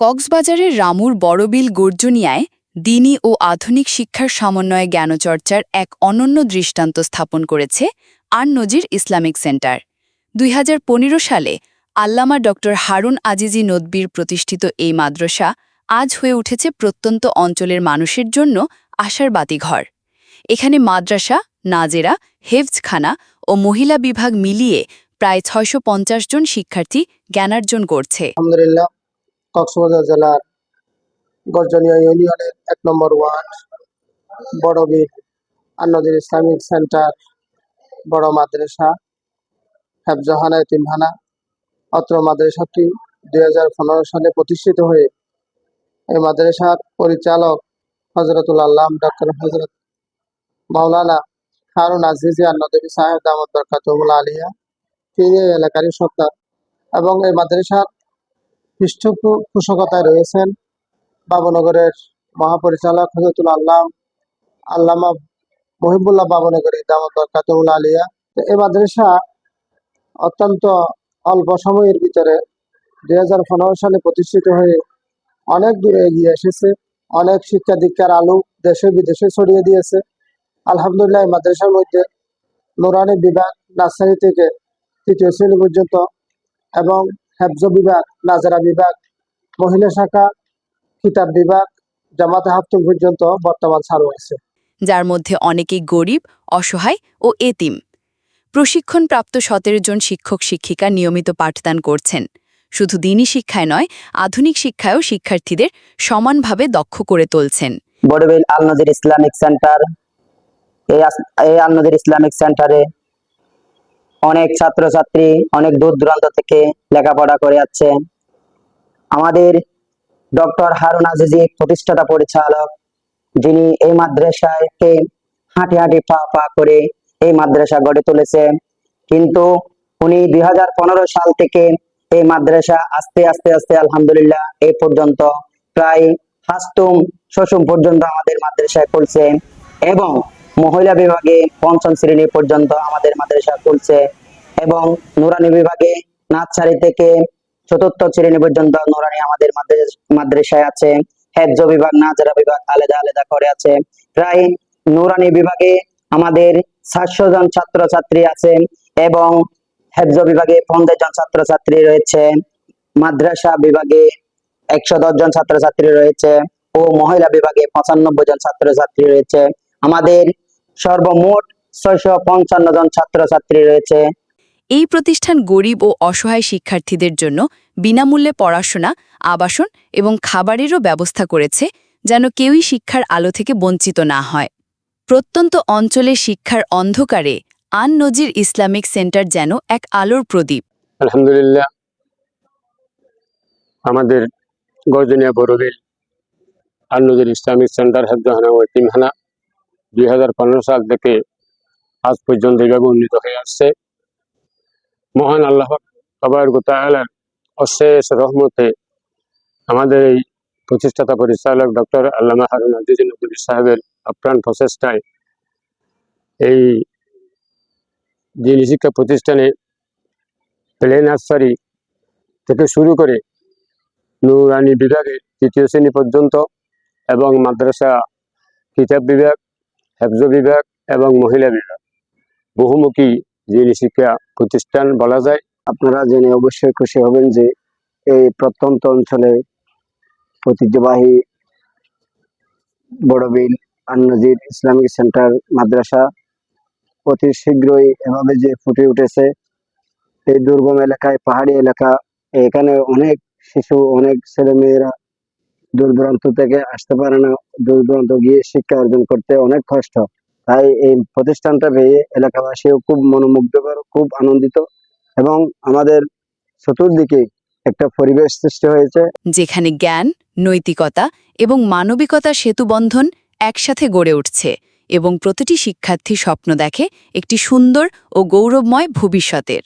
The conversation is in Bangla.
কক্সবাজারের রামুর বড়বিল গর্জনিয়ায় দিনী ও আধুনিক শিক্ষার সমন্বয়ে জ্ঞানচর্চার এক অনন্য দৃষ্টান্ত স্থাপন করেছে আর নজির ইসলামিক সেন্টার। দুই হাজার পনেরো সালে আল্লামা ড. হারুন আজিজি নদবির প্রতিষ্ঠিত এই মাদ্রাসা আজ হয়ে উঠেছে প্রত্যন্ত অঞ্চলের মানুষের জন্য আশার বাতিঘর। এখানে মাদ্রাসা, নাজেরা, হেফজখানা ও মহিলা বিভাগ মিলিয়ে প্রায় ছয়শো পঞ্চাশ জন শিক্ষার্থী জ্ঞানার্জন করছে। আলহামদুলিল্লাহ কক্সবাজার জেলার গর্জনীয় ইউনিয়নের এক নম্বর ওয়ার্ড বড়বিল আন্নদির ইসলামিক সেন্টার, বড় মাদ্রাসা, হেফজাহানা তিমহানা অত্র মাদ্রাসাটি দুই হাজার পনেরো সালে প্রতিষ্ঠিত হয়ে এই মাদ্রাসার পরিচালক হজরতুল আল্লাহ ডক্টর হজরত মাওলানা হারুন আজিজি আন্নদেবী সাহেব দামদ বরকাতুল আলিয়া, তিনি এলাকারই সত্তা এবং এই মাদ্রাসার পৃষ্ঠপোষকতায় রয়েছেন বাবনগরের মহাপরিচালক হজরতুল আল্লাহ আল্লামা মহিবুল্লাহ বাবনগরী দামদ কাতুল আলিয়া। তো এই মাদ্রাসা অত্যন্ত অল্প সময়ের ভিতরে দুই হাজার সালে প্রতিষ্ঠিত হয়ে অনেক দূরে এগিয়ে এসেছে। অনেক শিক্ষা দীক্ষার আলো দেশে বিদেশে ছড়িয়ে দিয়েছে। আলহামদুলিল্লাহ মাদ্রাসার মধ্যে নুরানি বিভাগ নার্সারি থেকে তৃতীয় শ্রেণি পর্যন্ত এবং হেফজ বিভাগ নাজারা বিভাগ মহিলা শাখা কিতাব বিভাগ জামাতে হাফতুল পর্যন্ত বর্তমান চালু আছে যার মধ্যে অনেকেই গরিব অসহায় ও এতিম। প্রশিক্ষণপ্রাপ্ত সতেরো জন শিক্ষক শিক্ষিকা নিয়মিত পাঠদান করছেন। শুধু দিনই শিক্ষায় নয় আধুনিক শিক্ষায়ও শিক্ষার্থীদের সমানভাবে দক্ষ করে তুলছেন। বড়বিল আল নজির ইসলামিক সেন্টার এই আস- এই আল নজির ইসলামিক সেন্টারে অনেক ছাত্রছাত্রী, অনেক দূর দূরান্ত থেকে লেখাপড়া করে যাচ্ছে আমাদের ডক্টর হারুন আজিজি, প্রতিষ্ঠাতা পরিচালক, যিনি এই মাদ্রাসাকে হাঁটি হাঁটি পা পা করে এই মাদ্রাসা গড়ে তুলেছে। কিন্তু উনি দুই হাজার পনেরো সাল থেকে এই মাদ্রাসা আস্তে আস্তে আস্তে আলহামদুলিল্লাহ এই পর্যন্ত প্রায় হাস্তুম শশুম পর্যন্ত আমাদের মাদ্রাসায় করছে এবং মহিলা বিভাগে পঞ্চম শ্রেণি পর্যন্ত আমাদের মাদ্রাসা করছে এবং নুরানি বিভাগে নাচসারি থেকে চতুর্থ শ্রেণি পর্যন্ত নুরানি আমাদের মাদ্রাসায় আছে। হেফজ বিভাগ, নাজারা বিভাগ আলাদা আলাদা করে আছে। প্রায় নুরানি বিভাগে আমাদের সাতশো জন ছাত্র ছাত্রী আছে এবং হেফজ বিভাগে পঞ্চাশ জন ছাত্রছাত্রী রয়েছে। মাদ্রাসা বিভাগে একশো দশ জন ছাত্রছাত্রী রয়েছে ও মহিলা বিভাগে পঁচানব্বই জন ছাত্রছাত্রী রয়েছে। আমাদের সর্বমোট ছয়শো পঞ্চান্ন জন ছাত্রছাত্রী রয়েছে। এই প্রতিষ্ঠান গরিব ও অসহায় শিক্ষার্থীদের জন্য বিনামূল্যে পড়াশোনা আবাসন এবং খাবারেরও ব্যবস্থা করেছে যেন কেউই শিক্ষার আলো থেকে বঞ্চিত না হয়। প্রত্যন্ত অঞ্চলে শিক্ষার অন্ধকারে আন নজির ইসলামিক সেন্টার যেন এক আলোর প্রদীপ। আলহামদুলিল্লাহ আমাদের গর্জনিয়া বড়বিল আন্নজুর ইসলামিক সেন্টার হেফজাহানা ও তিমহানা দুই হাজার পনেরো সাল থেকে আজ পর্যন্ত এইভাবে উন্নীত হয়ে আসছে। মহান আল্লাহ সবার গোতায়ালের অশেষ রহমতে আমাদের এই প্রতিষ্ঠাতা পরিচালক ডক্টর আল্লামা হারুন আজিজুল সাহেবের আপ্রাণ প্রচেষ্টায় এই দিনী শিক্ষা প্রতিষ্ঠানে প্লে নার্সারি থেকে শুরু করে নুরানি বিভাগে তৃতীয় শ্রেণি পর্যন্ত এবং মাদ্রাসা কিতাব বিভাগ হেফজ বিভাগ এবং মহিলা বিভাগ। বহুমুখী যিনি শিক্ষা প্রতিষ্ঠান বলা যায়, আপনারা জেনে অবশ্যই খুশি হবেন যে এই প্রত্যন্ত অঞ্চলে ঐতিহ্যবাহী বড়বিল, আন্নজির ইসলামিক সেন্টার, মাদ্রাসা অতি শীঘ্রই এভাবে যে ফুটে উঠেছে, এই দুর্গম এলাকায়, পাহাড়ি এলাকা, এখানে অনেক শিশু, অনেক ছেলে মেয়েরা দূর দূরান্ত থেকে আসতে পারে না। দূর দূরান্ত গিয়ে শিক্ষা অর্জন করতে অনেক কষ্ট। তাই এই প্রতিষ্ঠানটা পেয়ে এলাকাবাসীও খুব মনোমুগ্ধকর, খুব আনন্দিত এবং আমাদের চতুর্দিকে একটা পরিবেশ সৃষ্টি হয়েছে। যেখানে জ্ঞান, নৈতিকতা এবং মানবিকতার সেতুবন্ধন একসাথে গড়ে উঠছে এবং প্রতিটি শিক্ষার্থী স্বপ্ন দেখে একটি সুন্দর ও গৌরবময় ভবিষ্যতের।